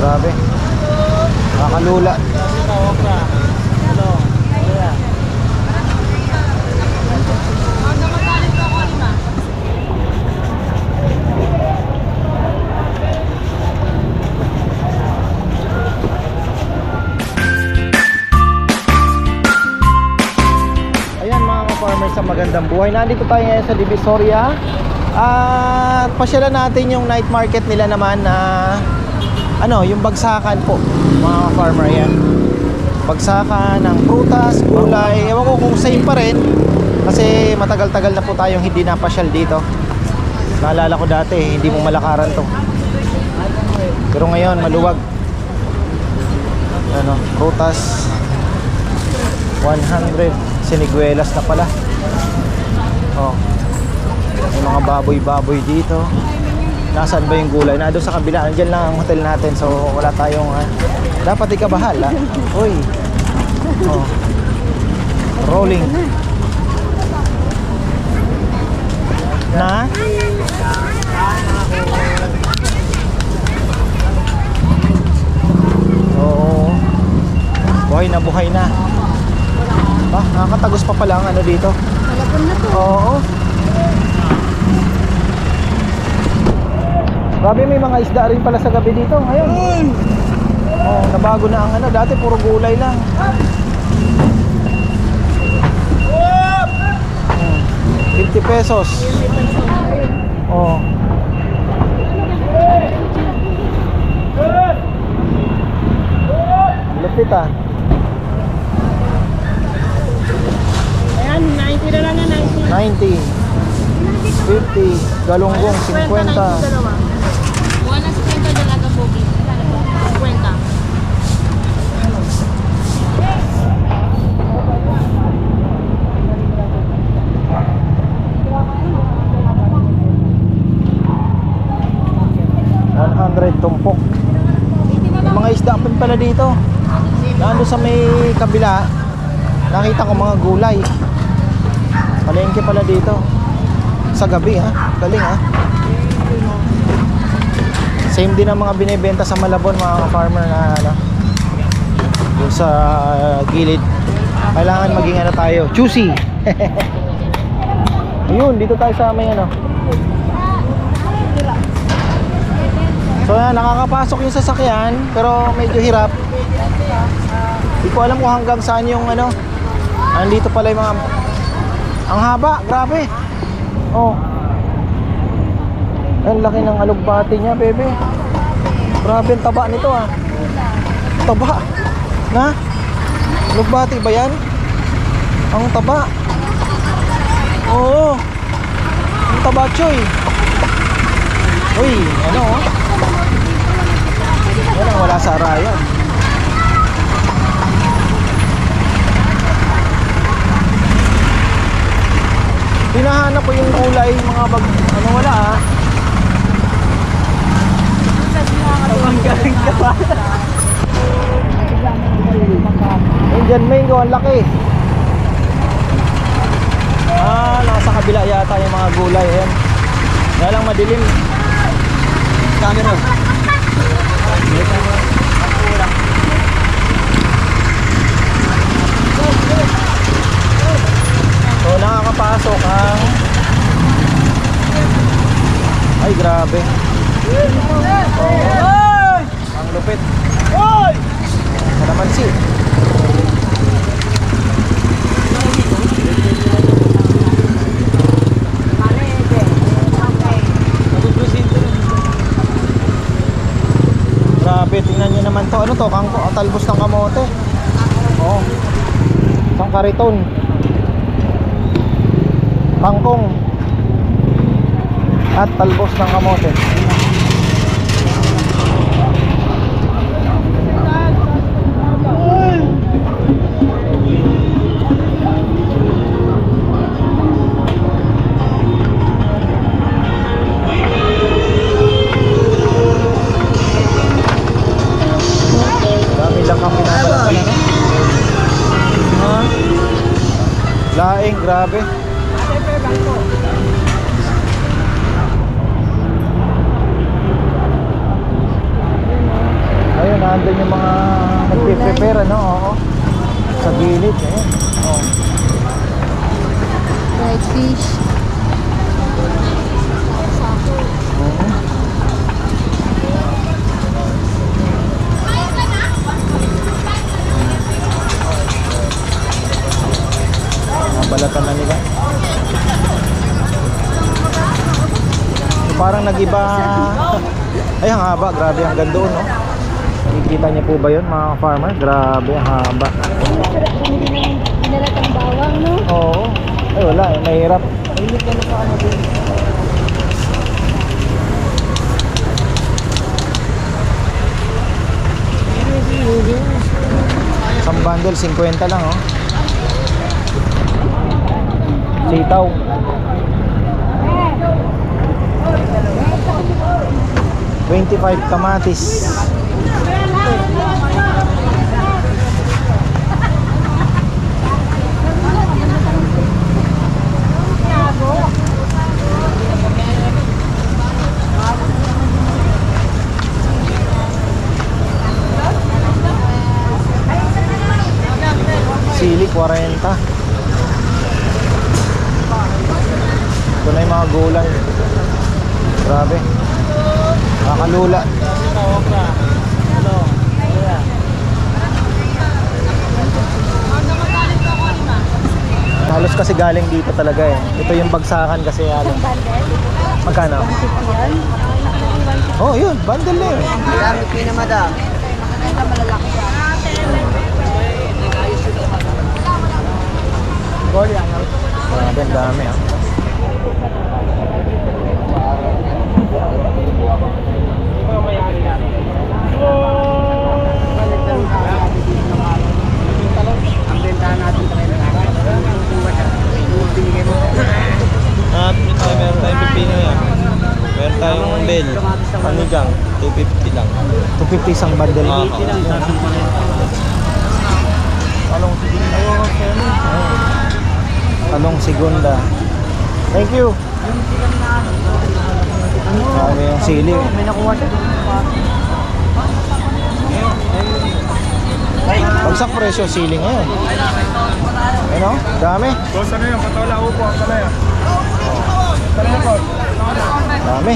Grabe. Nakakalula. Ayan mga ka-farmers sa magandang buhay. Nandito tayo ngayon sa Divisoria. At pasyalan natin yung night market nila naman na ano, yung bagsakan po mga farmer yan. Bagsakan ng prutas, gulay. Ewan ko kung same pa rin kasi matagal-tagal na po tayong hindi napasyal dito. Naalala ko dati, hindi mo malakaran to. Pero ngayon, maluwag. Ano, prutas. 100 siniguelas na pala. Oh. May mga baboy-baboy dito. Nasaan ba yung gulay? Na doon sa kabila. Andiyan lang ang hotel natin. So wala tayong ah, dapat ikabahal ah. Uy. Oh. Rolling. Na? Oo. Buhay na buhay na. Ah, nakakatagos pa pala ang ano dito. Malapon na to. Oo. Grabe may mga isda rin pala sa gabi dito ngayon. Oh, nabago na ang ano, dati puro gulay lang. Hmm, 50 pesos. Oh. Lupit ah. Ayan, 90 na lang na 90. 90. 50. Galunggong 50. dalawa. Buwan na 50 dalaga pogi. 50. One hundred tumpok. May mga isda pa pala dito. Nando sa may kabila, nakita ko mga gulay. Palengke pala dito. Sa gabi ha. Galing ha. Same din ang mga binebenta sa Malabon mga farmer na ano. Yung sa gilid. Kailangan maging ano tayo, choosy. Ayun, dito tayo sa may ano. So yan, nakakapasok yung sasakyan pero medyo hirap. Hindi ko alam kung hanggang saan yung ano. Andito pala yung mga ang haba, grabe. Oh. Ang laki ng alugbati niya, bebe. Grabe ang taba nito ah. Taba. Na? Alugbati ba yan? Ang taba. Oo. Ang taba, choy. Uy, ano oh. Ang wala sa arayan. Hinahanap ko yung kulay, mga bag, ano wala ah. Indian mango, ang laki. Ah, nasa kabila yata yung mga gulay. Ayan. Kaya lang madilim. Camera. So nakakapasok ang Ay grabe. Oh, ang lupit. Oy! Kalamansi. Grabe, tingnan nyo naman to. Ano to? Kang talbos ng kamote. Oh. Isang kariton. Kangkong. At talbos ng kamote. Yung mga nagpe-prepare, ano? Oo. Sa gilid, ayan. Oh. Fried fish. Oo. Nabalatan na nila. So, parang nagiba. Ay, ang haba. Grabe ang ganda doon, no? Nakikita niyo po ba yun, mga farmer? Grabe, ang haba. Sarap bumili ng pinalatang bawang, no? Oo. Ay, wala. Eh. Mahirap. Isang bundle, 50 lang, oh. Sitaw. Twenty-five kamatis. Sili, 40. Ito na yung mga gulay. Grabe. Nakakalula. Halos kasi galing dito talaga eh. Ito yung bagsakan kasi halos. Magkano? Oh, yun. Bundle na yun. Marami po na madam. Grabe, ang dami ah. Ang bentahan natin sa kayo. Binigay mo. At ito, meron tayong pipino yan. Meron tayong bell. Panigang, 250 lang. 250 isang bundle. Oo. Talong Talong segunda. Thank you. Marami yung sili. May nakuha siya. Bagsak presyo sili ngayon. Ano? Dami. Boss, ano yun? Patola, upo, ang palaya. Dami.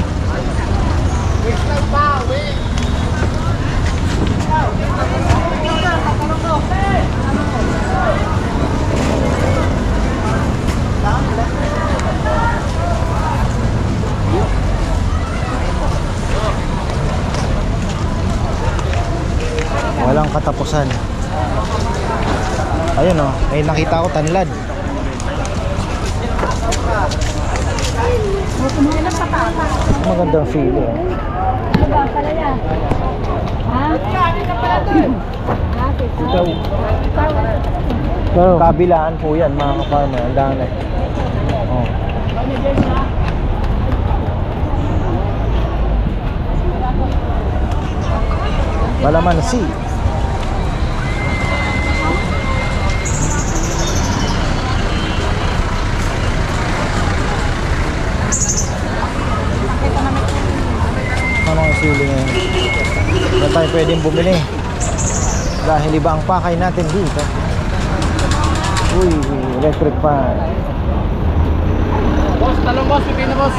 Walang katapusan. Ayun oh, may nakita ko tanlad. Magandang feel eh. Ikaw. Kabilaan po yan mga ka-farmer. Ang dami. Oh. Balamansi. Ano ang sili ngayon? Wala tayo pwedeng bumili. Dahil iba ang pakay natin dito. Uy, electric fan. Boss, talong boss, pipino boss.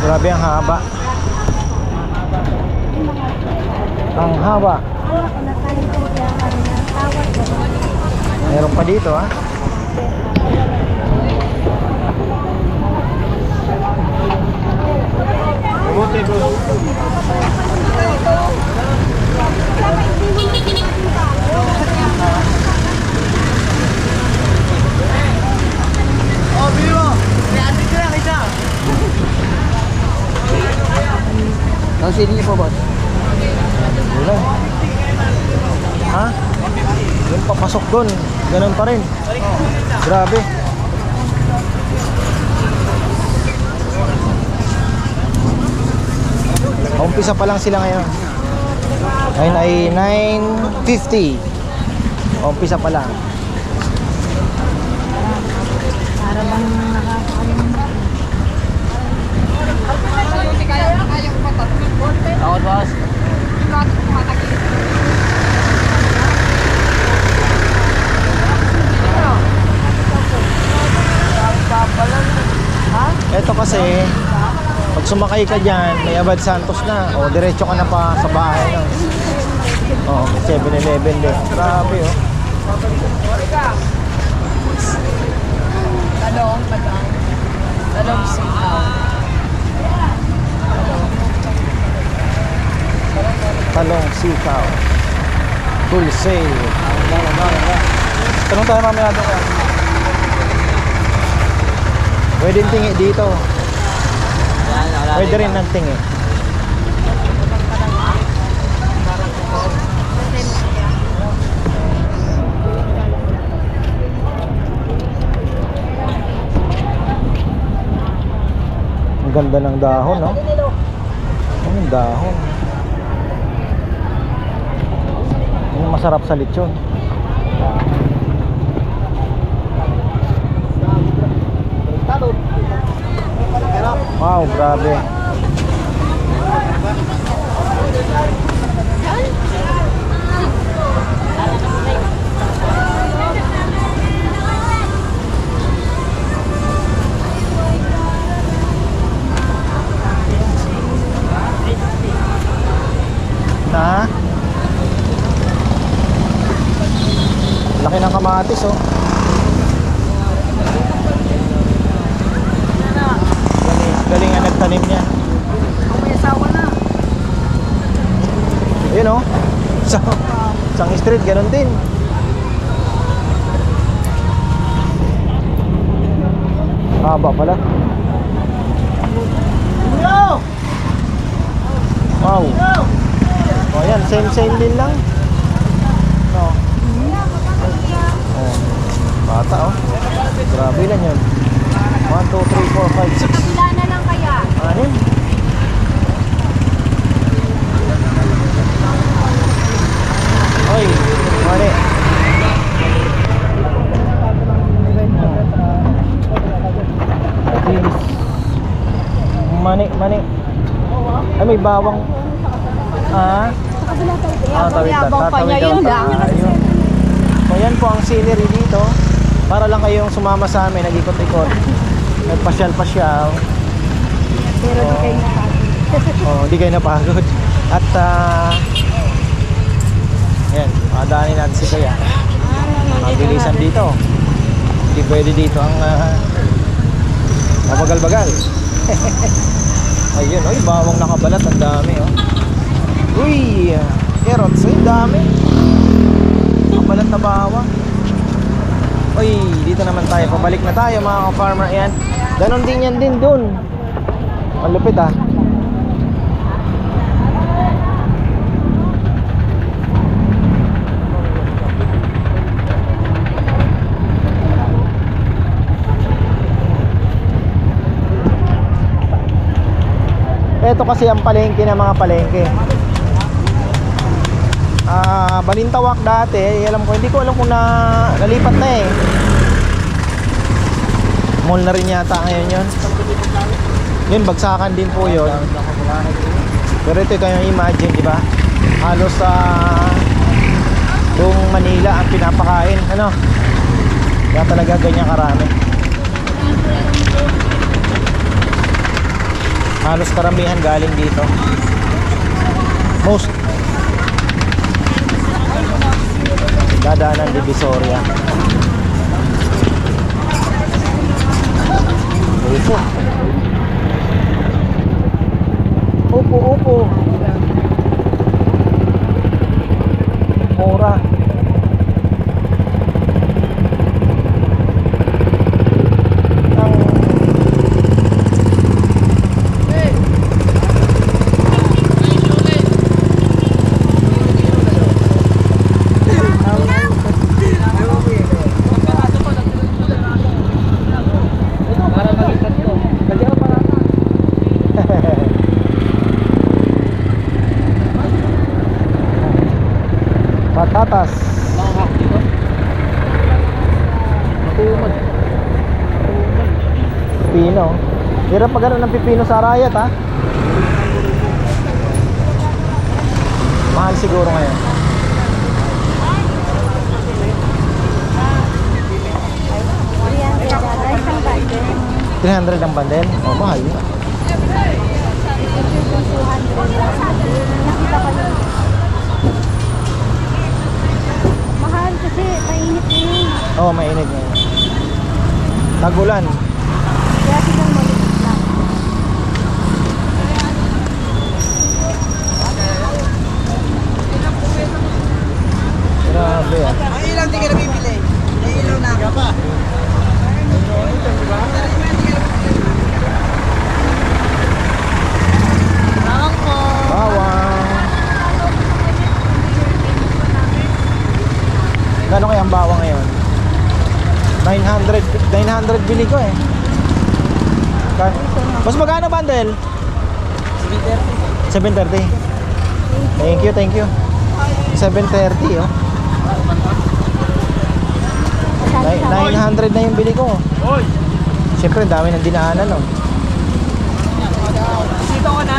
Grabe ang haba. Ang haba. Meron pa dito ah. Buti, boss. 150 niyo po, boss. Wala. Ha? Yung papasok doon, ganun pa rin. Grabe. Umpisa pa lang sila ngayon. Ngayon ay 9.50. Umpisa pa lang. Para bang sumakay ka dyan, may Abad Santos na. O, diretso ka na pa sa bahay. No? O, may 7-Eleven din. Grabe, oh. Talong, madang. Talong sitaw. Talong sikaw. Full sale. Tanong tayo mamaya doon kaya. Pwede tingi dito. Pwede rin ng tingi. Ang ganda ng dahon, no? Yung dahon? Ang masarap sa lechon. Wow, grabe. Na? Laki ng kamatis, oh. Galing, galing ang nagtanim niya. May asawa na. Oh. Sa, isang street, ganun din. Haba pala. Wow. Oh, yan, same same din lang. No. Oh. Bata oh. Grabe lang yun. 1, 2, 3, 4, 5, 6. Kabila na lang kaya. Anim. Oy, mali. Mani, mani. Ay, may bawang. Ah? Ah, tawid na. Tatawid yun, daw ah. tayo. So, yan po ang scenery dito. Para lang kayong sumama sa amin, nag-ikot-ikot. Nagpasyal-pasyal. Pero di kayo nakapagod. Oh, hindi kayo napagod. At ah yan, makadaanin natin si Kuya. Mabilisan dito. Hindi pwede dito ang uh, mabagal-bagal. Ayun, oy, bawang nakabalat, ang dami, oh. Uy, carrots, ay dami. Nakabalat na bawang. Uy, dito naman tayo. Pabalik na tayo mga ka-farmer. Ayan. Ganon din yan din dun. Ang lupit ah. Ito kasi ang palengke ng mga palengke. Ah, Balintawak dati, alam ko, hindi ko alam kung na nalipat na eh. Mall na rin yata ngayon yun. Yun, bagsakan din po yun. Pero ito kayo imagine, di ba? Halos sa buong Manila ang pinapakain. Ano? Kaya talaga ganyan karami. Halos karamihan galing dito. Most dadaanan Divisoria. Upo. Upo, upo. Mura. Ang Para mag-ikat ko. Kasi ako para Patatas. makakak dito. Tumad. Pino. Hirap magano ng pipino sa Arayat ha. Mahal siguro ngayon. Bag. 300 ang bundle? Oh, mahal yun. Mahal kasi mainit ngayon. Oo, oh, mainit ngayon. Tagulan. Kaya silang maliit lang. Grabe ah. Ang ilang di ka nabibili? Ang ilaw na. Bawang po. Bawang. Gano'n kaya ang bawang ngayon? 900, 900 bili ko eh. Ka- Mas bundle? 730. Thank you, thank you. 730 oh. Nine- 900 na yung bili ko. Hoy! Siyempre, dami ng dinaanan oh. Sito ko na.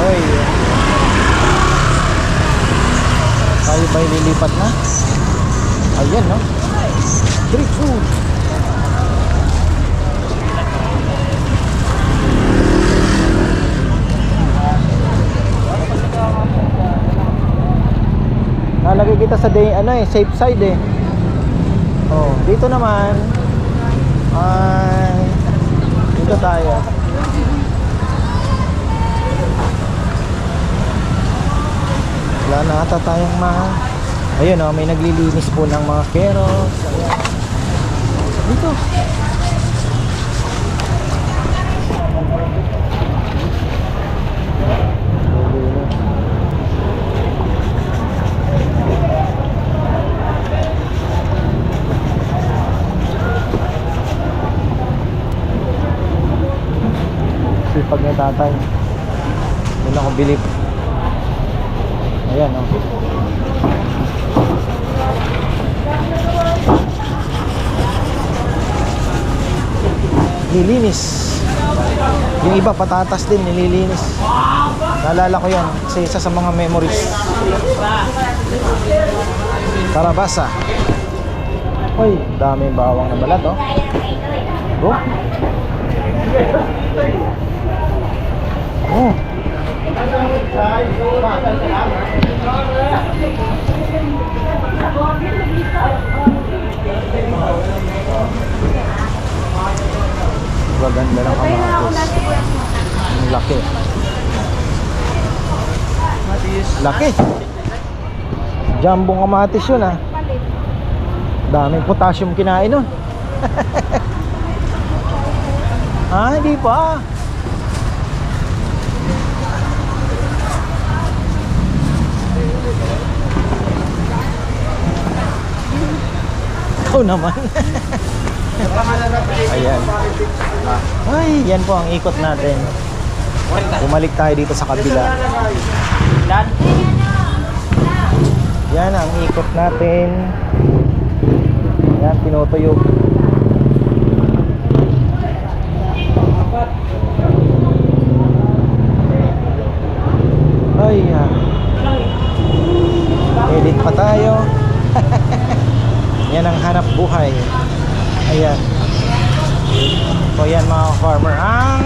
Oy. Tayo ba'y lilipat na? Ayan, no? Street food. Nalagay kita sa day, ano eh, safe side eh. Oh, dito naman ay dito tayo. Wala na ata tayong mga Ayun oh, may naglilinis po ng mga keros. Ayan. Dito. Sipag ni tatay. Yun ako bilip. Ayan oh. Nilinis. Yung iba patatas din nililinis. Naalala ko yan kasi isa sa mga memories. Karabasa. Uy, dami bawang na balat oh. Bro. Oh. Maganda ng kamatis. Ang laki. Laki. Jumbo kamatis yun ah. Daming potassium kinain nun. ah, hindi pa. Ikaw naman. Ayan. Ay, yan po ang ikot natin. Bumalik tayo dito sa kabila. Yan ang ikot natin. Yan, tinutuyo. Ay, ah. Edit pa tayo. Yan ang hanap buhay. Ayan. So yan mga farmer ang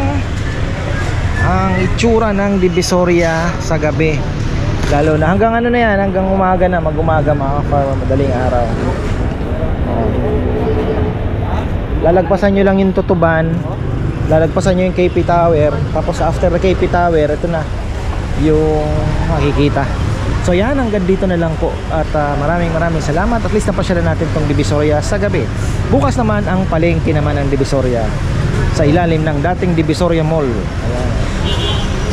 ang itsura ng Divisoria sa gabi. Lalo na hanggang ano na yan, hanggang umaga na, mag-umaga mga farmer, madaling araw. Oh. Lalagpasan nyo lang yung tutuban, lalagpasan nyo yung KP Tower, tapos after the KP Tower, ito na yung makikita. So yan, hanggang dito na lang po. At ah, maraming maraming salamat. At least napasyalan natin tong Divisoria sa gabi. Bukas naman ang palengke naman ng Divisoria sa ilalim ng dating Divisoria Mall. Ayan.